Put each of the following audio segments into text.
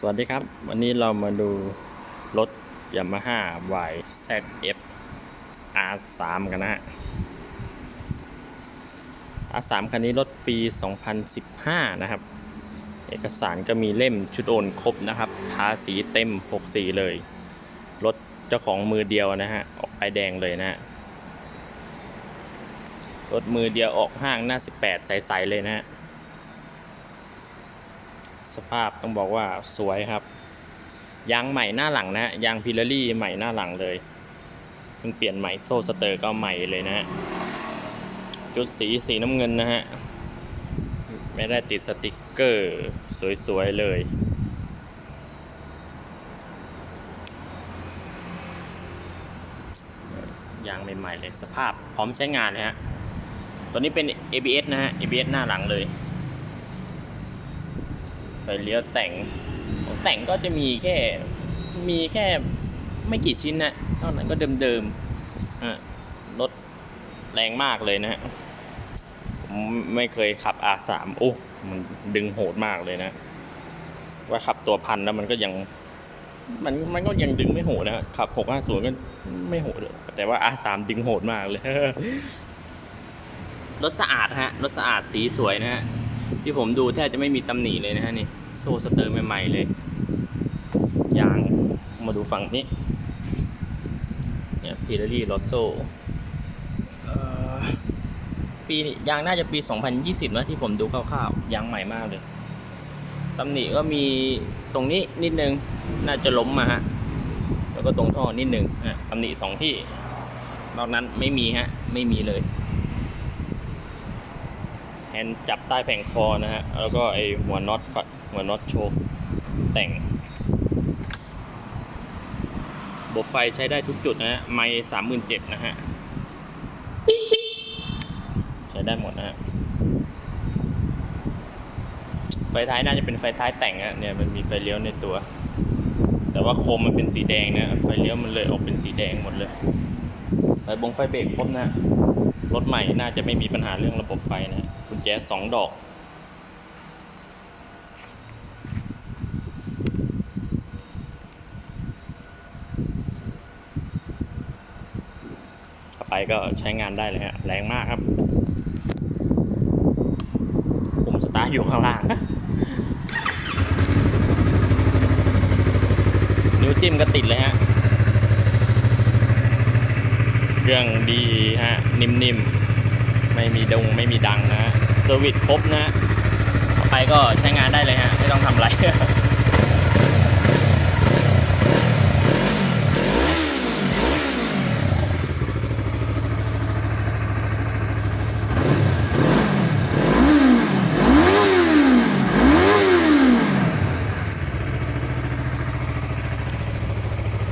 สวัสดีครับ วันนี้เรามาดูรถ Yamaha YZF R3 กันนะฮะ R3 คันนี้รถปี 2015 นะครับ เอกสารก็มีเล่มชุดโอนครบนะครับทาสีเต็ม6สีเลย รถเจ้าของมือเดียวนะฮะ ออกไปแดงเลยนะฮะรถมือเดียวออกห้างหน้า 18 ใส ๆ เลยนะฮะ สภาพต้องบอกว่าสวยครับ ยางใหม่หน้าหลังนะฮะยางพิลลี่ใหม่หน้าหลังเลยเพิ่งเปลี่ยนใหม่โซ่สเตอร์ก็ใหม่เลยนะฮะจุดสีสีน้ำเงินนะฮะ ไม่ได้ติดสติกเกอร์สวยๆเลยยางใหม่ๆเลยสภาพพร้อมใช้งานเลยฮะ ตัวนี้เป็น ABS นะฮะ ABS หน้าหลังเลย ไฟเลี้ยวแต่ง แต่งก็จะมีแค่มีแค่ไม่กี่ชิ้นนะนอกนั้นก็เดิมๆอะรถแรงมากเลยนะฮะผมไม่เคยขับ R3 โอ้มันดึงโหดมากเลยนะ ว่าขับตัวพันแล้วมันก็ยัง มันมันก็ยังดึงไม่โหดนะขับ 650 ก็ไม่โหด แต่ว่า R3 ดึงโหดมากเลย รถสะอาดฮะ รถสะอาดสีสวยนะฮะ ที่ผมดูแทบจะไม่มีตำหนิเลยนะฮะนี่โซ่สเตอร์ใหม่ๆเลยยางมาดูฝั่งนี้เนี่ยพีเรลี่ลอโซ่ปียางน่าจะปี 2020 นะที่ผมดูคร่าวๆยางใหม่มากเลยตำหนิก็มีตรงนี้นิดนึง น่าจะล้มมาฮะ แล้วก็ตรงท่อนิดนึงอะตำหนิสองที่ นอกนั้นไม่มีฮะ ไม่มีเลย ฮนด์จับใต้แผงคอนะฮะ แล้วก็ไอหัวน็อตฝักหัวน็อตโชกแต่งบบไฟใช้ได้ทุกจุดนะฮะ ไม้สามหมื่นเจ็ดนะฮะ ใช้ได้หมดนะฮะ ไฟท้ายน่าจะเป็นไฟท้ายแต่งอะเนี่ยมันมีไฟเลี้ยวในตัว แต่ว่าโคมมันเป็นสีแดงนะ ไฟเลี้ยวมันเลยออกเป็นสีแดงหมดเลย ไฟบงไฟเบรกครบนะ รถใหม่น่าจะไม่มีปัญหาเรื่องระบบไฟนะ แจสองดอก ต่อไปก็ใช้งานได้เลยฮะแรงมากครับ ผมสตาร์ทอยู่ข้างล่าง นิ้วจิ้มก็ติดเลยฮะเครื่องดีฮะ นิ่มๆ ไม่มีดง ไม่มีดังนะฮะ เซอร์วิสครบนะฮะต่อไปก็ใช้งานได้เลยฮะ ไม่ต้องทำอะไร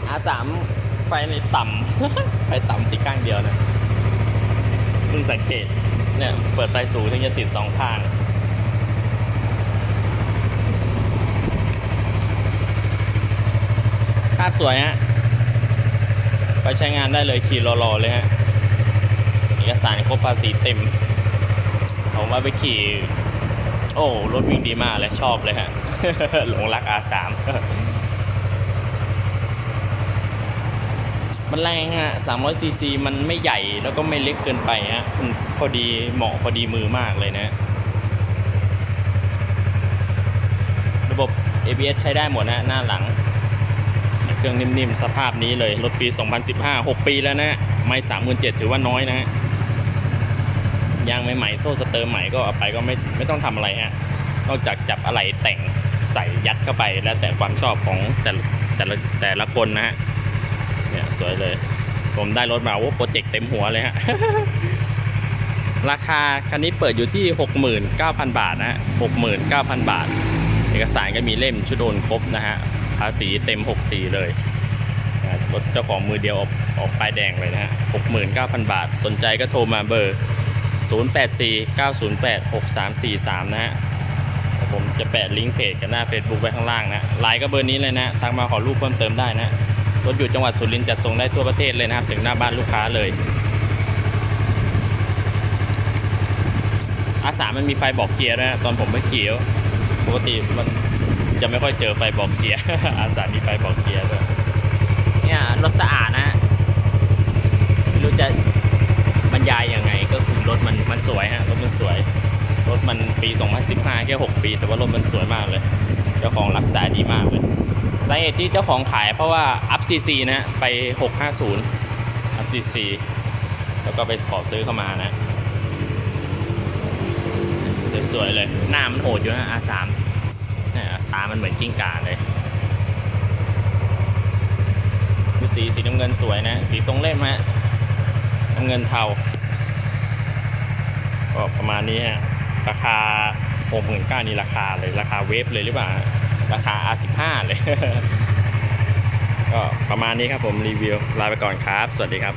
อาสามไฟในต่ำ ไฟต่ำติดข้างเดียวนะเพิ่งสังเกต เนี่ย เปิดไฟสูงถึงจะติดสองข้างคาดสวยฮะไปใช้งานได้เลยขี่รอๆเลยฮะเอกสารครบภาษีเต็ม ผมว่าไปขี่ โอ้ รถวิ่งดีมากเลยชอบเลยฮะ หลงรัก R3 มันแรงฮะ300ซีซีมันไม่ใหญ่แล้วก็ไม่เล็กเกินไปฮะมันพอดีเหมาะพอดีมือมากเลยนะ ระบบ ABS ใช้ได้หมดนะหน้าหลัง เครื่องนิ่มๆ สภาพนี้เลย รถปี 2015 6 ปีแล้วนะ ไม่37,000ถือว่าน้อยนะ ยางใหม่ๆ โซ่สเตอร์ใหม่ก็เอาไปก็ไม่ไม่ต้องทำอะไรฮะ นอกจากจับอะไรแต่งใส่ยัดเข้าไปแล้วแต่ความชอบของแต่แต่ละแต่ละคนนะฮะ เนี่ยสวยเลย ผมได้รถมาโอ้โปรเจกต์เต็มหัวเลยฮะ ราคาคันนี้เปิดอยู่ที่ 69,000 บาทนะฮะ69,000 บาท เอกสารก็มีเล่มชุดโอนครบนะฮะ ภาษีเต็ม6สีเลยรถเจ้าของมือเดียวออกออกป้ายแดงเลยนะฮะ 69,000 บาท สนใจก็โทรมาเบอร์ 0849086343 นะฮะ ผมจะแปะลิงก์เพจกับหน้า Facebook ไว้ข้างล่างนะ ไลน์ก็เบอร์นี้เลยนะ ทักมาขอรูปเพิ่มเติมได้นะ รถอยู่จังหวัดสุรินทร์จัดส่งได้ทั่วประเทศเลยนะครับ ถึงหน้าบ้านลูกค้าเลยอาสามันมีไฟบอกเกียร์นะตอนผมไปขี่ปกติมันจะไม่ค่อยเจอไฟบอกเกียร์อาสามีไฟบอกเกียร์ด้วยเนี่ยรถสะอาดนะฮะไม่รู้จะบรรยายยังไง ก็คือรถมันมันสวยฮะรถมันสวย รถมันปี 2015 แค่ 6 ปี แต่ว่ารถมันสวยมากเลย เจ้าของรักษาดีมากเลย สาเหตุที่เจ้าของขายเพราะว่าอัพซีซีนะ ไป 650 อัพซีซีแล้วก็ไปขอซื้อเข้ามานะ สวยๆเลย หน้ามันโหดอยู่นะ R3 เนี่ยตามันเหมือนกิ้งก่าเลยสีสีน้ำเงินสวยนะ สีตรงเล่มฮะน้ำเงินเทา ก็ประมาณนี้ฮะ ราคาหกหมื่นเก้านี่ราคาเลย ราคาเวฟเลยหรือเปล่า ราคา R15 เลย ก็ประมาณนี้ครับผมรีวิว ลาไปก่อนครับ สวัสดีครับ